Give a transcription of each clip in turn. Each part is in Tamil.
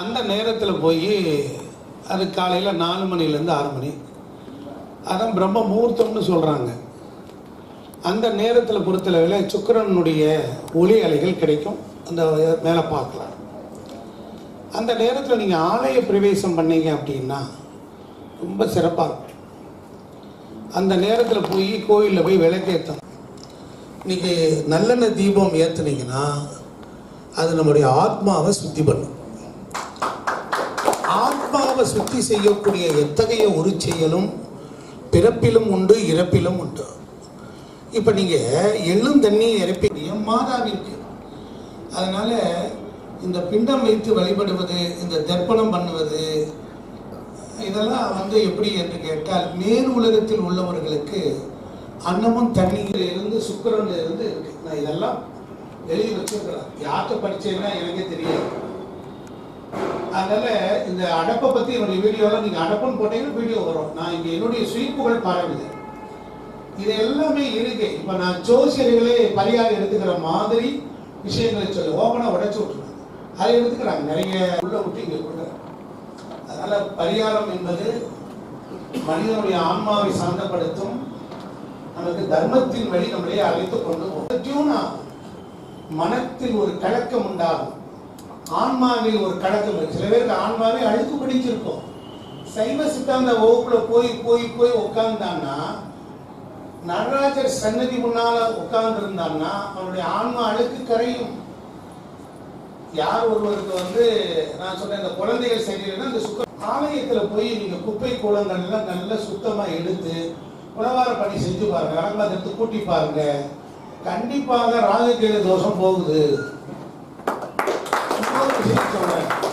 அந்த நேரத்தில் போய் அது காலையில் நாலு மணிலேருந்து ஆறு மணி. அதான் பிரம்ம முகூர்த்தம்னு சொல்கிறாங்க அந்த நேரத்தில் பொறுத்தளவில் சுக்கிரனுடைய ஒளி அலைகள் கிடைக்கும். அந்த மேலே பார்க்கலாம். அந்த நேரத்தில் நீங்கள் ஆலய பிரவேசம் பண்ணீங்க அப்படின்னா ரொம்ப சிறப்பாக இருக்கும். அந்த நேரத்தில் போய் கோயிலில் போய் விளக்கேற்றணும் இன்னைக்கு நல்லெண்ணெய் தீபம் ஏற்றுனீங்கன்னா அது நம்முடைய ஆத்மாவை சுத்தி பண்ணும். சுத்தி செய்யக்கூடிய எத்தகைய ஒரு செயலும் பிறப்பிலும் உண்டு இறப்பிலும் உண்டு. இப்போ நீங்கள் எள்ளும் தண்ணி இறப்பிய மாதாவிற்கு. அதனால் இந்த பிண்டம் வைத்து வழிபடுவது இந்த தர்ப்பணம் பண்ணுவது இதெல்லாம் வந்து எப்படி என்று கேட்டால் மேல் உலகத்தில் உள்ளவர்களுக்கு அன்னமும் தண்ணியில் இருந்து சுக்கரன்ல இருந்து இருக்கு. நான் இதெல்லாம் எழுதி வச்சிருக்கிறேன். யார்கிட்ட படிச்சேன்னா எனக்கே தெரியாது. அதனால இந்த அடப்பை பத்தி என்னுடைய வீடியோல நீங்க அடப்புன்னு போட்டீங்கன்னா வீடியோ வரும். நான் இங்க என்னுடைய சுயிப்புகள் பரவுது இது எல்லாமே இருக்கு. இப்ப நான் ஜோசியர்களே பரிகாரம் எடுத்துக்கிற மாதிரி விஷயங்களை சொல்லி ஓப்பனா உடைச்சு விட்டுருவாங்க அதை எடுத்துக்கிறாங்க. நிறைய உள்ள விட்டு இங்க கொடுக்குறாங்க அதனால பரிகாரம் என்பது மனிதனுடைய ஆன்மாவை சாந்தப்படுத்தும் நமக்கு தர்மத்தின் வழி நம்மளே அழைத்து கொண்டு போகும். மனத்தில் ஒரு கலக்கம் உண்டாகும். ஆன்மாவில் ஒரு கடக்கம் சில பேருக்கு ஆன்மாவே அழுக்கு பிடிச்சிருக்கும். சைவ சித்தாந்த வகுப்புல போய் போய் போய் உட்கார்ந்தான்னா நடராஜர் சன்னதி முன்னால உட்கார்ந்து இருந்தான்னா அவனுடைய ஆன்மா அழுக்கு கரையும். யார் ஒருவருக்கு வந்து நான் சொன்ன இந்த குழந்தைகள் சரியில்லைன்னா இந்த சுக்க ஆலயத்துல போய் நீங்க குப்பை கூலங்கள் எல்லாம் நல்லா சுத்தமா எடுத்து உணவார பணி செஞ்சு பாருங்க அரங்கத்தை எடுத்து கூட்டி பாருங்க. கண்டிப்பாக ராகுகேது தோஷம் போகுது.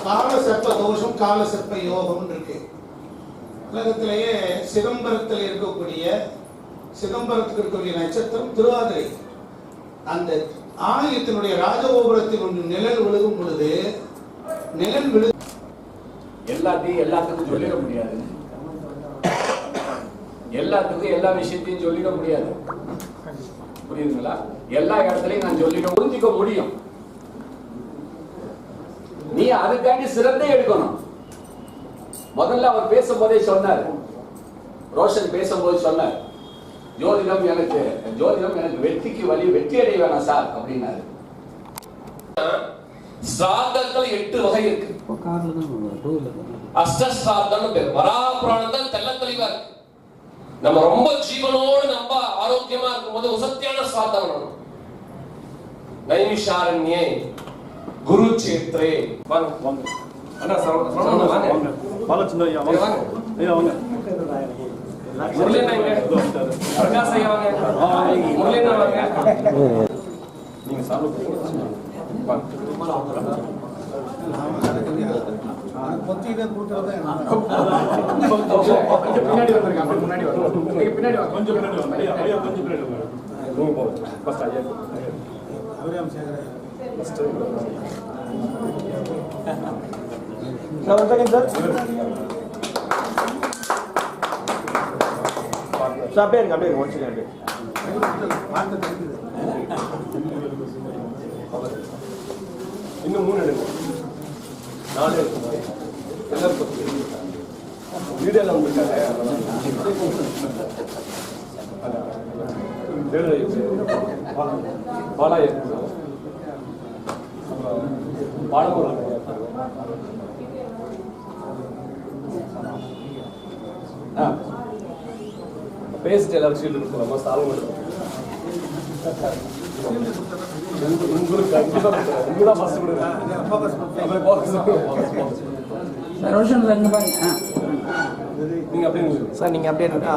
கால சர்ப்ப தோஷம் கால சர்ப்ப யோகம் இருக்கு உலகத்திலேயே சிதம்பரத்தில் இருக்கக்கூடிய சிதம்பரத்துக்கு இருக்கக்கூடிய நட்சத்திரம் திருவாதிரை. அந்த ஆலயத்தினுடைய ராஜகோபுரத்தில் ஒன்று நிழல் விழுகும் பொழுது நிழல் விழு எல்லாத்தையும் எல்லாத்துக்கும் சொல்லிட முடியாது. எல்லாத்துக்கும் எல்லா விஷயத்தையும் சொல்லிட முடியாது. புரியுதுங்களா? எல்லா இடத்துலையும் நான் சொல்லிட புரிஞ்சிக்க முடியும். நீ அதுக்காண்டி சிறந்தே எடுக்கணும். முதல்ல அவர் பேசும்போதே சொன்னார். ரோஷன் பேசும்போது சொன்னார். ஜோதிடம் எனக்கு ஜோதிடம் எனக்கு வெற்றிக்கு வழி வெற்றி அடைய வேணாம் சார் அப்படின்னாரு. சிராதங்கள் எட்டு வகை இருக்கு. அஷ்டசிராதம்னு பேர். வராபுராணம் தான் தெள்ள தெளிவா இருக்கு நம்ம ரொம்ப ஜீவனோடு நம்ம ஆரோக்கியமா இருக்கும்போது உசத்தியான சிராதம் பண்ணணும் நைமிஷாரண்யே குருச்சேத்ரே. வாங்க வாங்க. அண்ணா சரவண வாங்க. வாங்க. சின்ன ஐயா வாங்க. ஐயா வாங்க. முரளியண்ணா இங்க. பிரகாஷ் ஐயா வாங்க. முரளியண்ணா வாங்க. நீங்க சாப்பிட பொத்தியில கூட்டுறது பின்னாடி வந்திருக்காங்க அப்படியே முன்னாடி வாங்க நீங்க பின்னாடி வாங்க. கொஞ்சம் பின்னாடி வாங்க. ஐயா ஐயா கொஞ்சம் பின்னாடி வாங்க. நீங்க போங்க ஃபர்ஸ்ட் ஐயா அவரே சேகர ஃபர்ஸ்ட் சார் அப்படியே இருங்க அப்படியே இருங்க ஒன் செகண்ட் பார்த்து தெரியுது இன்னும் மூணு எடுங்க நாலு எடுங்க எல்லாரும் பத்து வீடியோல வந்திருக்காங்க பாலாய focus. ரோஷன் இங்கே பாருங்க ஆ நீங்க அப்படியே. சார் நீங்கள் அப்படியே இருங்க.